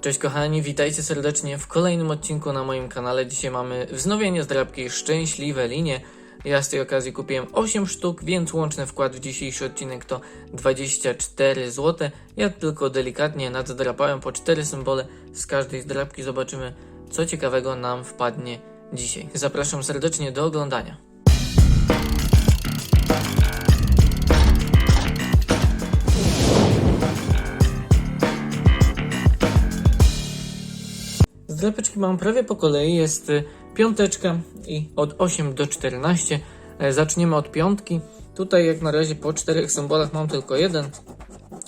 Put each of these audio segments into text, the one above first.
Cześć kochani, witajcie serdecznie w kolejnym odcinku na moim kanale. Dzisiaj mamy wznowienie zdrabki Szczęśliwe Linie. Ja z tej okazji kupiłem 8 sztuk, więc łączny wkład w dzisiejszy odcinek to 24 zł. Ja tylko delikatnie naddrapałem po 4 symbole z każdej zdrabki. Zobaczymy, co ciekawego nam wpadnie dzisiaj. Zapraszam serdecznie do oglądania. Zdrapeczki mam prawie po kolei. Jest y, piąteczka i od 8 do 14. E, Zaczniemy od piątki. Tutaj jak na razie po czterech symbolach mam tylko jeden,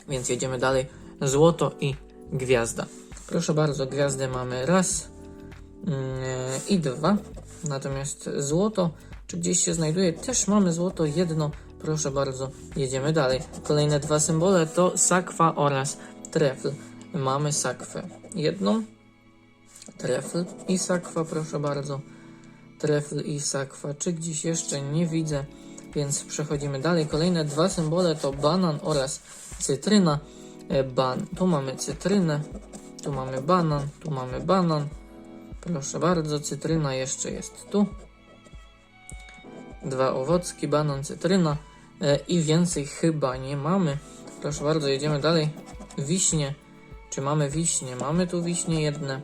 więc jedziemy dalej. Złoto i gwiazda. Proszę bardzo, gwiazdę mamy raz mm, e, i dwa. Natomiast złoto, czy gdzieś się znajduje, też mamy złoto jedno. Proszę bardzo, jedziemy dalej. Kolejne dwa symbole to sakwa oraz trefl. Mamy sakwę jedną, trefl i sakwa, proszę bardzo. Trefl i sakwa. Czy gdzieś jeszcze nie widzę, więc przechodzimy dalej. Kolejne dwa symbole to banan oraz cytryna. E, Ban. Tu mamy cytrynę, tu mamy banan, tu mamy banan. Proszę bardzo, cytryna jeszcze jest tu. Dwa owocki, banan, cytryna e, i więcej chyba nie mamy. Proszę bardzo, jedziemy dalej. Wiśnie. Czy mamy wiśnie? Mamy tu wiśnie jedne.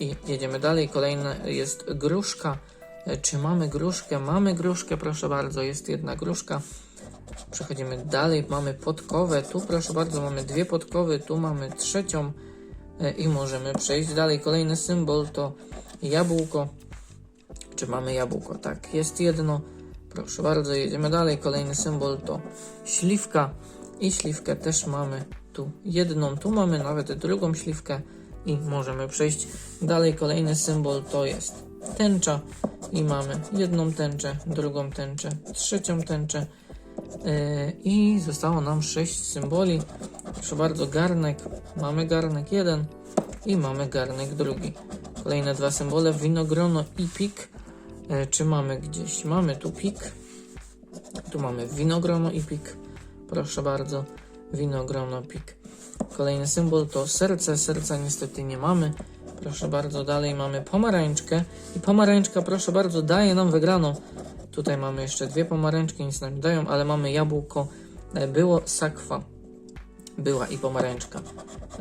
I jedziemy dalej. Kolejna jest gruszka. E, Czy mamy gruszkę? Mamy gruszkę, proszę bardzo. Jest jedna gruszka. Przechodzimy dalej. Mamy podkowę. Tu, proszę bardzo, mamy dwie podkowy. Tu mamy trzecią. E, I możemy przejść dalej. Kolejny symbol to jabłko. Czy mamy jabłko? Tak, jest jedno. Proszę bardzo, jedziemy dalej. Kolejny symbol to śliwka. I śliwkę też mamy tu jedną. Tu mamy nawet drugą śliwkę. I możemy przejść dalej. Kolejny symbol to jest tęcza. I mamy jedną tęczę, drugą tęczę, trzecią tęczę. Yy, I zostało nam sześć symboli. Proszę bardzo, garnek. Mamy garnek jeden i mamy garnek drugi. Kolejne dwa symbole, winogrono i pik. E, Czy mamy gdzieś? Mamy tu pik. Tu mamy winogrono i pik. Proszę bardzo, winogrono, pik. Kolejny symbol to serce. Serca niestety nie mamy. Proszę bardzo, dalej mamy pomarańczkę. I pomarańczka, proszę bardzo, daje nam wygraną. Tutaj mamy jeszcze dwie pomarańczki, nic nam nie dają, ale mamy jabłko. E, Było sakwa. Była i pomarańczka.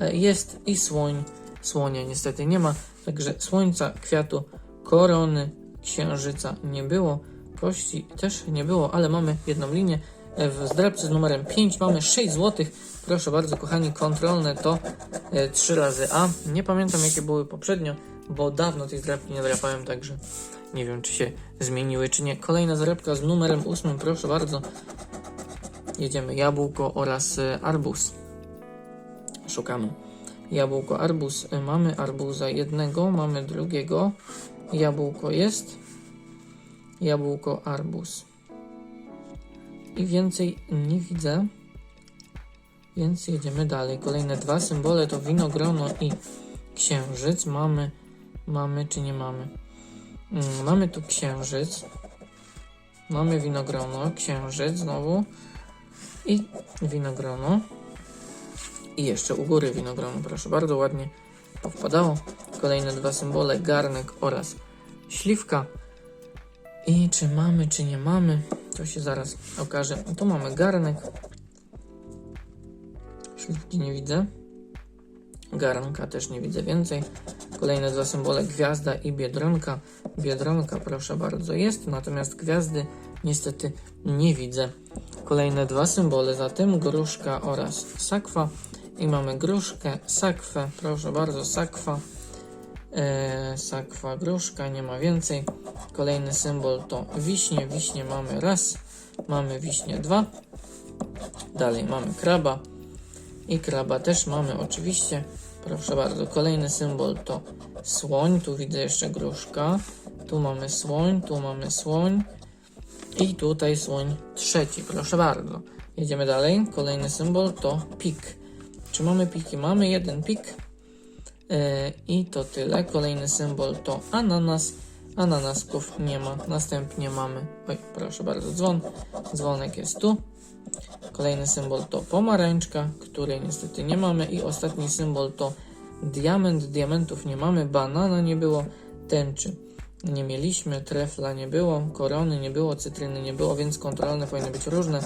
E, Jest i słoń. Słonia niestety nie ma. Także słońca, kwiatu, korony, księżyca nie było. Kości też nie było, ale mamy jedną linię. E, W zdrabce z numerem 5 mamy 6 zł. Proszę bardzo, kochani, kontrolne to e, 3 razy A. Nie pamiętam jakie były poprzednio, bo dawno tej zdrabki nie drapałem, także nie wiem czy się zmieniły, czy nie. Kolejna zdrabka z numerem 8, proszę bardzo. Jedziemy jabłko oraz e, arbuz. Szukamy. Jabłko, arbuz. E, Mamy arbuza jednego, mamy drugiego. Jabłko jest. Jabłko, arbuz. I więcej nie widzę. Więc jedziemy dalej. Kolejne dwa symbole to winogrono i księżyc. Mamy, mamy czy nie mamy? Mm, Mamy tu księżyc. Mamy winogrono, księżyc znowu. I winogrono. I jeszcze u góry winogrono. Proszę bardzo, ładnie powpadało. Kolejne dwa symbole, garnek oraz śliwka. I czy mamy, czy nie mamy, to się zaraz okaże. Tu mamy garnek. Śliwki nie widzę. Garnka też nie widzę więcej. Kolejne dwa symbole, gwiazda i biedronka. Biedronka, proszę bardzo, jest, natomiast gwiazdy niestety nie widzę. Kolejne dwa symbole, zatem gruszka oraz sakwa. I mamy gruszkę, sakwę, proszę bardzo, sakwa. E, sakwa, gruszka, nie ma więcej. Kolejny symbol to wiśnie. Wiśnie mamy raz, mamy wiśnie dwa. Dalej mamy kraba. I kraba też mamy oczywiście. Proszę bardzo, kolejny symbol to słoń. Tu widzę jeszcze gruszka. Tu mamy słoń, tu mamy słoń. I tutaj słoń trzeci, proszę bardzo. Jedziemy dalej. Kolejny symbol to pik. Czy mamy piki? Mamy jeden pik. E, I to tyle. Kolejny symbol to ananas. Ananasków nie ma. Następnie mamy, oj, proszę bardzo, dzwon. Dzwonek jest tu. Kolejny symbol to pomarańczka, której niestety nie mamy. I ostatni symbol to Diament, diamentów nie mamy, banana nie było, tęczy nie mieliśmy, trefla nie było, korony nie było, cytryny nie było, więc kontrolne powinny być różne,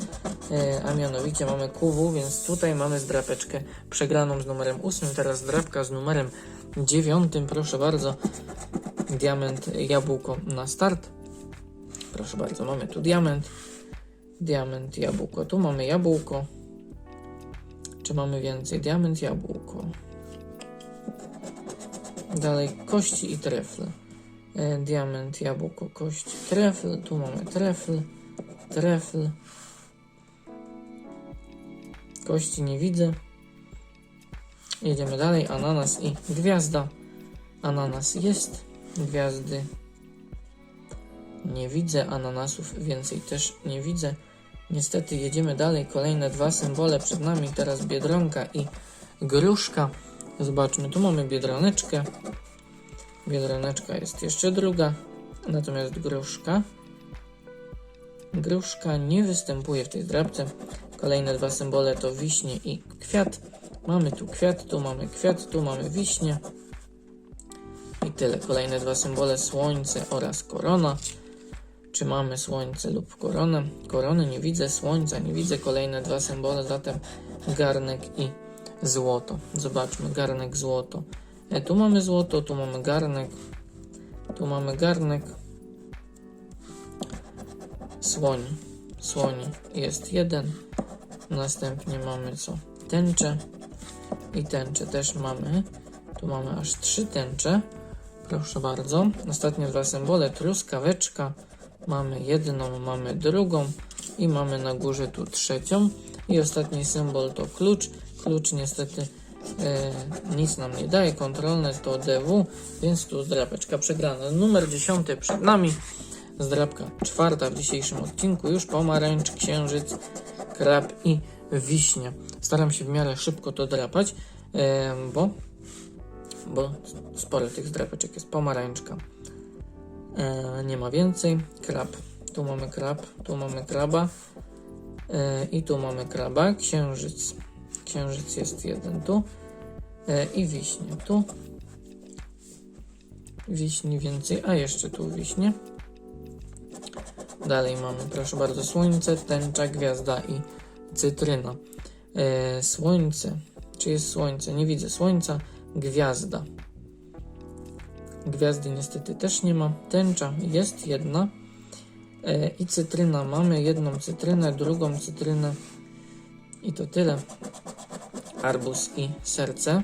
e, a mianowicie mamy QW, więc tutaj mamy zdrapeczkę przegraną z numerem 8, teraz zdrapka z numerem 9, proszę bardzo, diament, jabłko na start, proszę bardzo, mamy tu diament, diament, jabłko, tu mamy jabłko, czy mamy więcej? Diament, jabłko. Dalej kości i trefle. E, diament, jabłko, kość, trefl. Tu mamy trefl, trefl. Kości nie widzę. Jedziemy dalej. Ananas i gwiazda. Ananas jest. Gwiazdy nie widzę. Ananasów więcej też nie widzę. Niestety jedziemy dalej. Kolejne dwa symbole przed nami. Teraz biedronka i gruszka. Zobaczmy, tu mamy biedroneczkę. Biedroneczka jest jeszcze druga. Natomiast gruszka. Gruszka nie występuje w tej drabce. Kolejne dwa symbole to wiśnie i kwiat. Mamy tu kwiat, tu mamy kwiat, tu mamy wiśnie. I tyle. Kolejne dwa symbole słońce oraz korona. Czy mamy słońce lub koronę? Korony nie widzę, słońca nie widzę. Kolejne dwa symbole, zatem garnek i złoto. Zobaczmy, garnek, złoto. E, tu mamy złoto, tu mamy garnek. Tu mamy garnek. Słoń. Słoń jest jeden. Następnie mamy co? Tęczę. I tęczę też mamy. Tu mamy aż trzy tęcze. Proszę bardzo. Ostatnie dwa symbole. Truskaweczka. Mamy jedną, mamy drugą. I mamy na górze tu trzecią. I ostatni symbol to klucz. Klucz niestety e, nic nam nie daje. Kontrolne to DW, więc tu zdrapeczka przegrana. Numer 10 przed nami. Zdrapka czwarta w dzisiejszym odcinku. Już pomarańcz, księżyc, krab i wiśnia. Staram się w miarę szybko to drapać, e, bo, bo sporo tych zdrapeczek jest. Pomarańczka. E, nie ma więcej. Krab. Tu mamy krab, tu mamy kraba. E, I tu mamy kraba. Księżyc. Księżyc jest jeden tu. E, I wiśnie tu. Wiśni więcej, a jeszcze tu wiśnie. Dalej mamy, proszę bardzo, słońce, tęcza, gwiazda i cytryna. E, słońce. Czy jest słońce? Nie widzę słońca. Gwiazda. Gwiazdy niestety też nie ma. Tęcza jest jedna. E, I cytryna. Mamy jedną cytrynę, drugą cytrynę. I to tyle. Arbus i serce.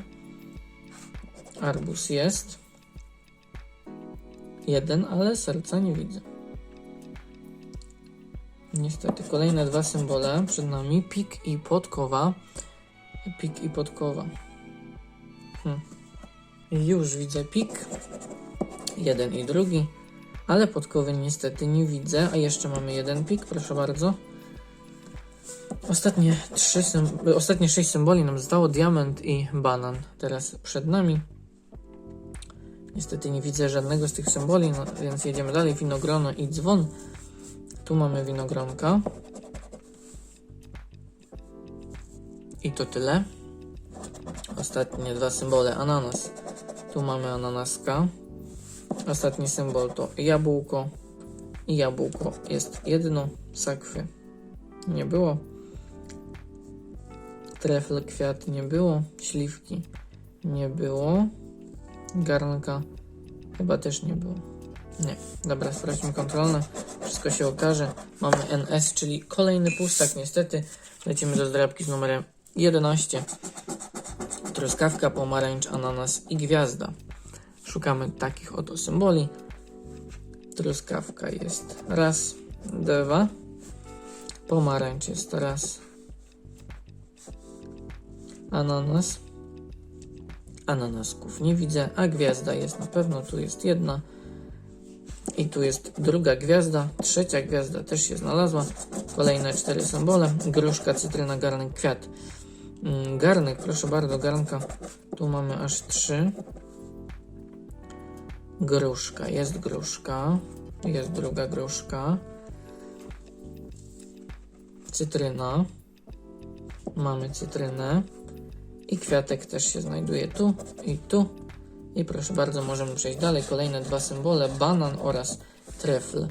Arbus jest. Jeden, ale serca nie widzę. Niestety kolejne dwa symbole przed nami. Pik i podkowa. Pik i podkowa. Hm. Już widzę pik. Jeden i drugi. Ale podkowy niestety nie widzę. A jeszcze mamy jeden pik, proszę bardzo. Ostatnie, trzy ostatnie sześć symboli nam zostało. Diament i banan. Teraz przed nami. Niestety nie widzę żadnego z tych symboli, no, więc jedziemy dalej. Winogrono i dzwon. Tu mamy winogronka. I to tyle. Ostatnie dwa symbole. Ananas. Tu mamy ananaska. Ostatni symbol to jabłko. I jabłko jest jedno. Sakwy nie było. Trefl kwiat nie było. Śliwki nie było. Garnka chyba też nie było. Nie. Dobra, sprawdźmy kontrolne. Wszystko się okaże. Mamy NS, czyli kolejny pustak niestety. Lecimy do zdrabki z numerem 11. Truskawka, pomarańcz, ananas i gwiazda. Szukamy takich oto symboli. Truskawka jest raz, dwa. Pomarańcz jest raz. Ananas. Ananasków nie widzę, a gwiazda jest na pewno. Tu jest jedna. I tu jest druga gwiazda. Trzecia gwiazda też się znalazła. Kolejne cztery symbole. Gruszka, cytryna, garnek, kwiat. Mm, Garnek, proszę bardzo, garnka. Tu mamy aż trzy. Gruszka, jest gruszka. Jest druga gruszka. Cytryna. Mamy cytrynę. I kwiatek też się znajduje tu i tu. I proszę bardzo, możemy przejść dalej. Kolejne dwa symbole, banan oraz trefl.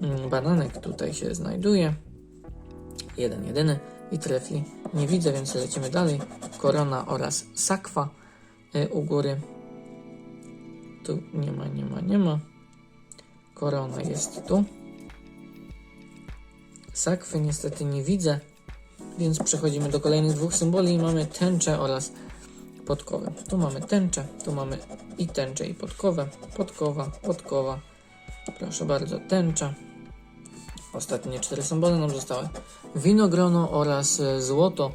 Mm, Bananek tutaj się znajduje. Jeden, jedyny. I trefli nie widzę, więc lecimy dalej. Korona oraz sakwa y, u góry. Tu nie ma, nie ma, nie ma. Korona jest tu. Sakwy niestety nie widzę, więc przechodzimy do kolejnych dwóch symboli i mamy tęczę oraz podkowę. Tu mamy tęczę, tu mamy i tęczę i podkowę. Podkowa, podkowa. Proszę bardzo, tęcza. Ostatnie cztery symbole nam zostały. Winogrono oraz e, złoto.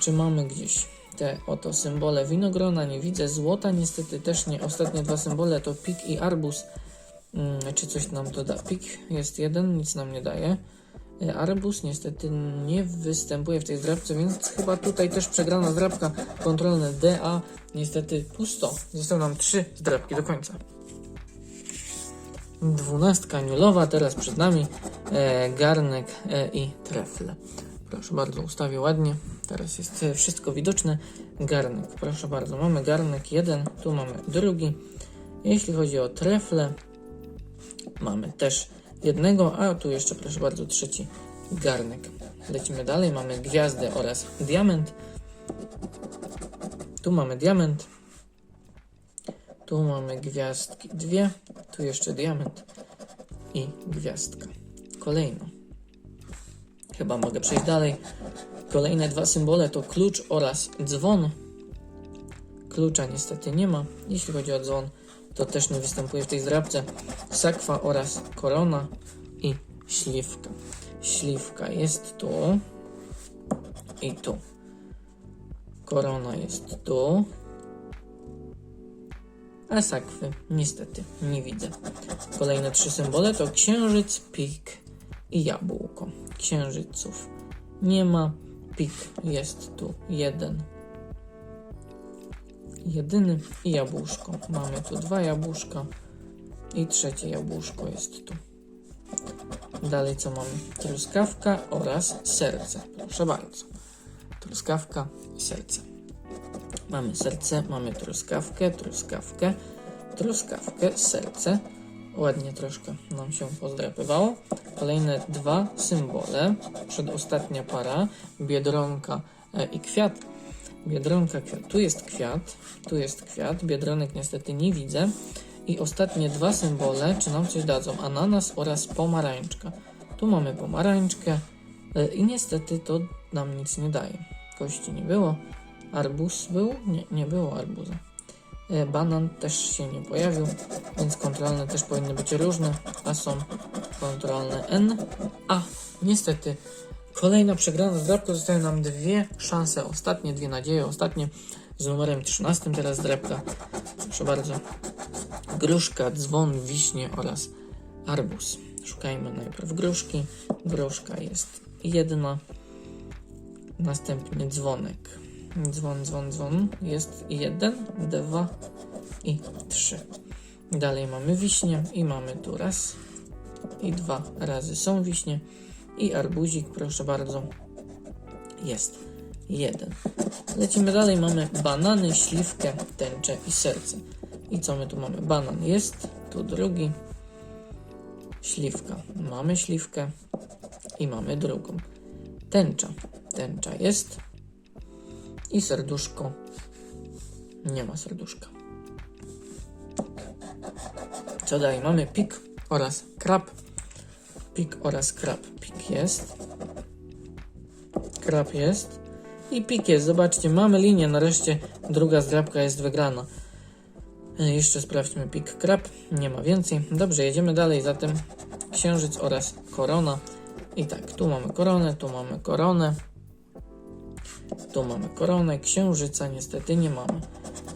Czy mamy gdzieś te oto symbole winogrona? Nie widzę. Złota niestety też nie. Ostatnie dwa symbole to pik i arbuz. Mm, czy coś nam to da? Pik jest jeden, nic nam nie daje. E, Arbus niestety nie występuje w tej zdrabce, więc chyba tutaj też przegrana zdrabka. Kontrolne DA niestety pusto. Zostały nam trzy zdrabki do końca. Dwunastka niulowa, teraz przed nami e, garnek e, i trefle. Proszę bardzo, ustawię ładnie. Teraz jest e, wszystko widoczne. Garnek, proszę bardzo, mamy garnek jeden, tu mamy drugi. Jeśli chodzi o trefle, mamy też jednego, a tu jeszcze proszę bardzo trzeci garnek. Lecimy dalej, mamy gwiazdę oraz diament. Tu mamy diament. Tu mamy gwiazdki dwie, tu jeszcze diament i gwiazdka. Kolejna. Chyba mogę przejść dalej. Kolejne dwa symbole to klucz oraz dzwon. Klucza niestety nie ma. Jeśli chodzi o dzwon, to też nie występuje w tej zdrabce. Sakwa oraz korona i śliwka. Śliwka jest tu i tu. Korona jest tu. A sakwy niestety nie widzę. Kolejne trzy symbole to księżyc, pik i jabłko. Księżyców nie ma. Pik jest tu jeden. Jedyny i jabłuszko. Mamy tu dwa jabłuszka i trzecie jabłuszko jest tu. Dalej co mamy? Truskawka oraz serce. Proszę bardzo. Truskawka i serce. Mamy serce, mamy truskawkę, truskawkę, truskawkę, serce. Ładnie troszkę nam się pozdrapywało. Kolejne dwa symbole. Przedostatnia para. Biedronka e, i kwiat. Biedronka, kwiat. Tu jest kwiat, tu jest kwiat. Biedronek niestety nie widzę. I ostatnie dwa symbole, czy nam coś dadzą? Ananas oraz pomarańczka. Tu mamy pomarańczkę e, i niestety to nam nic nie daje. Kości nie było. Arbuz był? Nie, nie było arbuza. E, Banan też się nie pojawił, więc kontrolne też powinny być różne, a są kontrolne N. A niestety kolejna przegrana zdrabka. Zostają nam dwie szanse, ostatnie dwie nadzieje, ostatnie z numerem 13 teraz zdrabka. Proszę bardzo. Gruszka, dzwon, wiśnie oraz arbuz. Szukajmy najpierw gruszki. Gruszka jest jedna. Następnie dzwonek. Dzwon, dzwon, dzwon. Jest jeden, dwa i trzy. Dalej mamy wiśnie i mamy tu raz i dwa razy są wiśnie. I arbuzik, proszę bardzo, jest jeden. Lecimy dalej, mamy banany, śliwkę, tęczę i serce. I co my tu mamy? Banan jest, tu drugi. Śliwka. Mamy śliwkę i mamy drugą. Tęcza. Tęcza jest. I serduszko. Nie ma serduszka. Co dalej? Mamy pik oraz krab. Pik oraz krab. Pik jest. Krab jest. I pik jest. Zobaczcie, mamy linię. Nareszcie druga zdrabka jest wygrana. E, Jeszcze sprawdźmy pik krab. Nie ma więcej. Dobrze, jedziemy dalej. Zatem księżyc oraz korona. I tak, tu mamy koronę, tu mamy koronę. Tu mamy koronę, księżyca niestety nie mamy.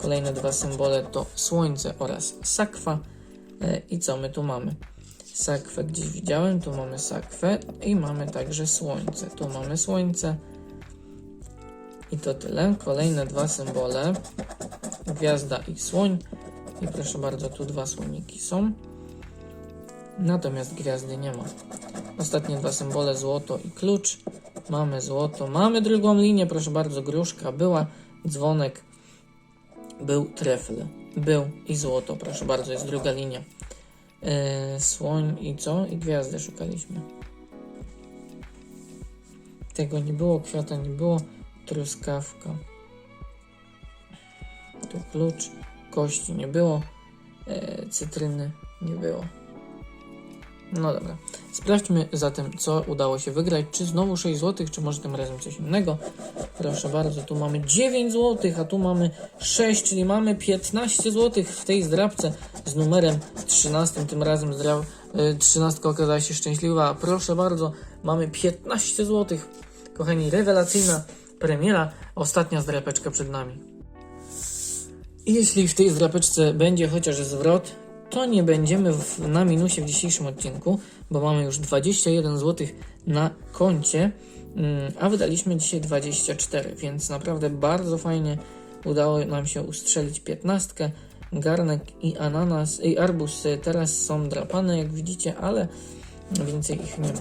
Kolejne dwa symbole to słońce oraz sakwa. E, I co my tu mamy? Sakwę gdzieś widziałem, tu mamy sakwę i mamy także słońce. Tu mamy słońce. I to tyle. Kolejne dwa symbole. Gwiazda i słoń. I proszę bardzo, tu dwa słoniki są. Natomiast gwiazdy nie ma. Ostatnie dwa symbole, złoto i klucz. Mamy złoto, mamy drugą linię, proszę bardzo, gruszka była dzwonek, był trefl, był i złoto, proszę bardzo, jest druga linia. E, słoń i co? I gwiazdę szukaliśmy. Tego nie było, kwiata nie było, truskawka. Tu klucz, kości nie było, e, cytryny nie było. No dobra. Sprawdźmy zatem, co udało się wygrać. Czy znowu 6 zł, czy może tym razem coś innego. Proszę bardzo, tu mamy 9 zł, a tu mamy 6, czyli mamy 15 zł w tej zdrabce z numerem 13. Tym razem zdra... y, 13 okazała się szczęśliwa. Proszę bardzo, mamy 15 zł. Kochani, rewelacyjna premiera. Ostatnia zdrapeczka przed nami. Jeśli w tej zdrapeczce będzie chociaż zwrot, to nie będziemy w, na minusie w dzisiejszym odcinku, bo mamy już 21 zł na koncie, mm, a wydaliśmy dzisiaj 24, więc naprawdę bardzo fajnie udało nam się ustrzelić 15. Garnek i ananas i arbus y, teraz są drapane, jak widzicie, ale więcej ich nie ma.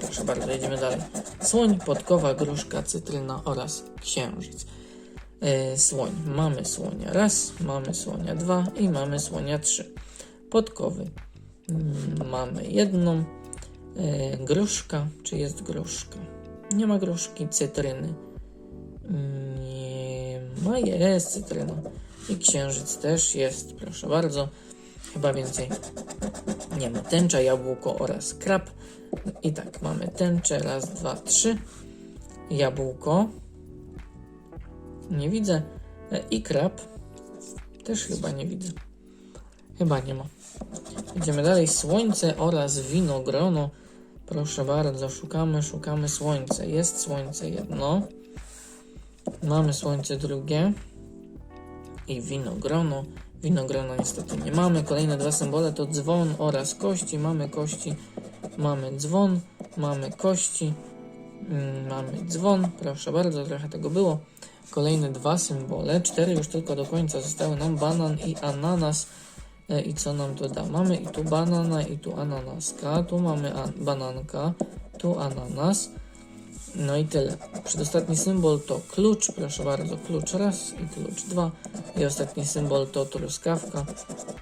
Proszę bardzo, jedziemy dalej. Słoń, podkowa, gruszka, cytryna oraz księżyc. E, słoń. Mamy słonia raz, mamy słonia dwa i mamy słonia trzy. Podkowy. Mm, Mamy jedną. E, gruszka. Czy jest gruszka? Nie ma gruszki. Cytryny. Nie ma. Jest cytryna. I księżyc też jest. Proszę bardzo. Chyba więcej nie ma. Tęcza, jabłko oraz krab. I tak, mamy tęczę. Raz, dwa, trzy. Jabłko. Nie widzę. E, I krab. Też chyba nie widzę. Chyba nie ma. Idziemy dalej. Słońce oraz winogrono. Proszę bardzo, szukamy, szukamy słońce. Jest słońce jedno. Mamy słońce drugie. I winogrono. Winogrono niestety nie mamy. Kolejne dwa symbole to dzwon oraz kości. Mamy kości, mamy dzwon, mamy kości, mm, mamy dzwon. Proszę bardzo, trochę tego było. Kolejne dwa symbole, cztery już tylko do końca zostały nam banan i ananas. E, I co nam to da? Mamy i tu banana, i tu ananaska, tu mamy an bananka, tu ananas. No i tyle. Przedostatni symbol to klucz, proszę bardzo, klucz raz i klucz dwa. I ostatni symbol to truskawka.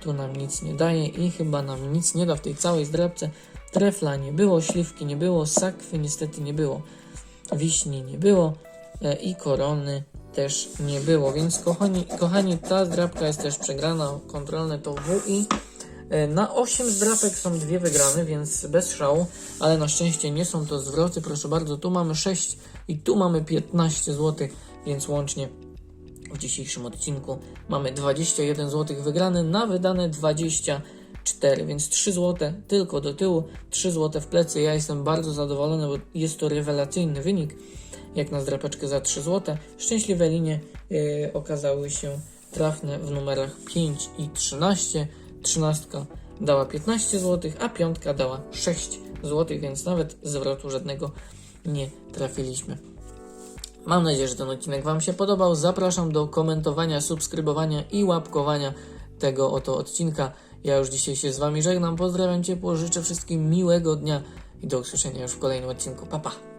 Tu nam nic nie daje i chyba nam nic nie da w tej całej zdrabce. Trefla nie było, śliwki nie było, sakwy niestety nie było, wiśni nie było e, i korony też nie było. Więc kochani, kochani ta zdrabka jest też przegrana. Kontrolne to WI. E, Na 8 zdrapek są dwie wygrane, więc bez szału, ale na szczęście nie są to zwroty. Proszę bardzo, tu mamy 6 i tu mamy 15 zł, więc łącznie w dzisiejszym odcinku mamy 21 zł wygrane na wydane 24, więc 3 zł tylko do tyłu, 3 zł w plecy. Ja jestem bardzo zadowolony, bo jest to rewelacyjny wynik, jak na zdrapeczkę za 3 zł. Szczęśliwe linie e, okazały się trafne w numerach 5 i 13. 13 dała 15 zł, a piątka dała 6 zł, więc nawet zwrotu żadnego nie trafiliśmy. Mam nadzieję, że ten odcinek Wam się podobał. Zapraszam do komentowania, subskrybowania i łapkowania tego oto odcinka. Ja już dzisiaj się z Wami żegnam. Pozdrawiam ciepło, życzę wszystkim miłego dnia i do usłyszenia już w kolejnym odcinku. Pa, pa!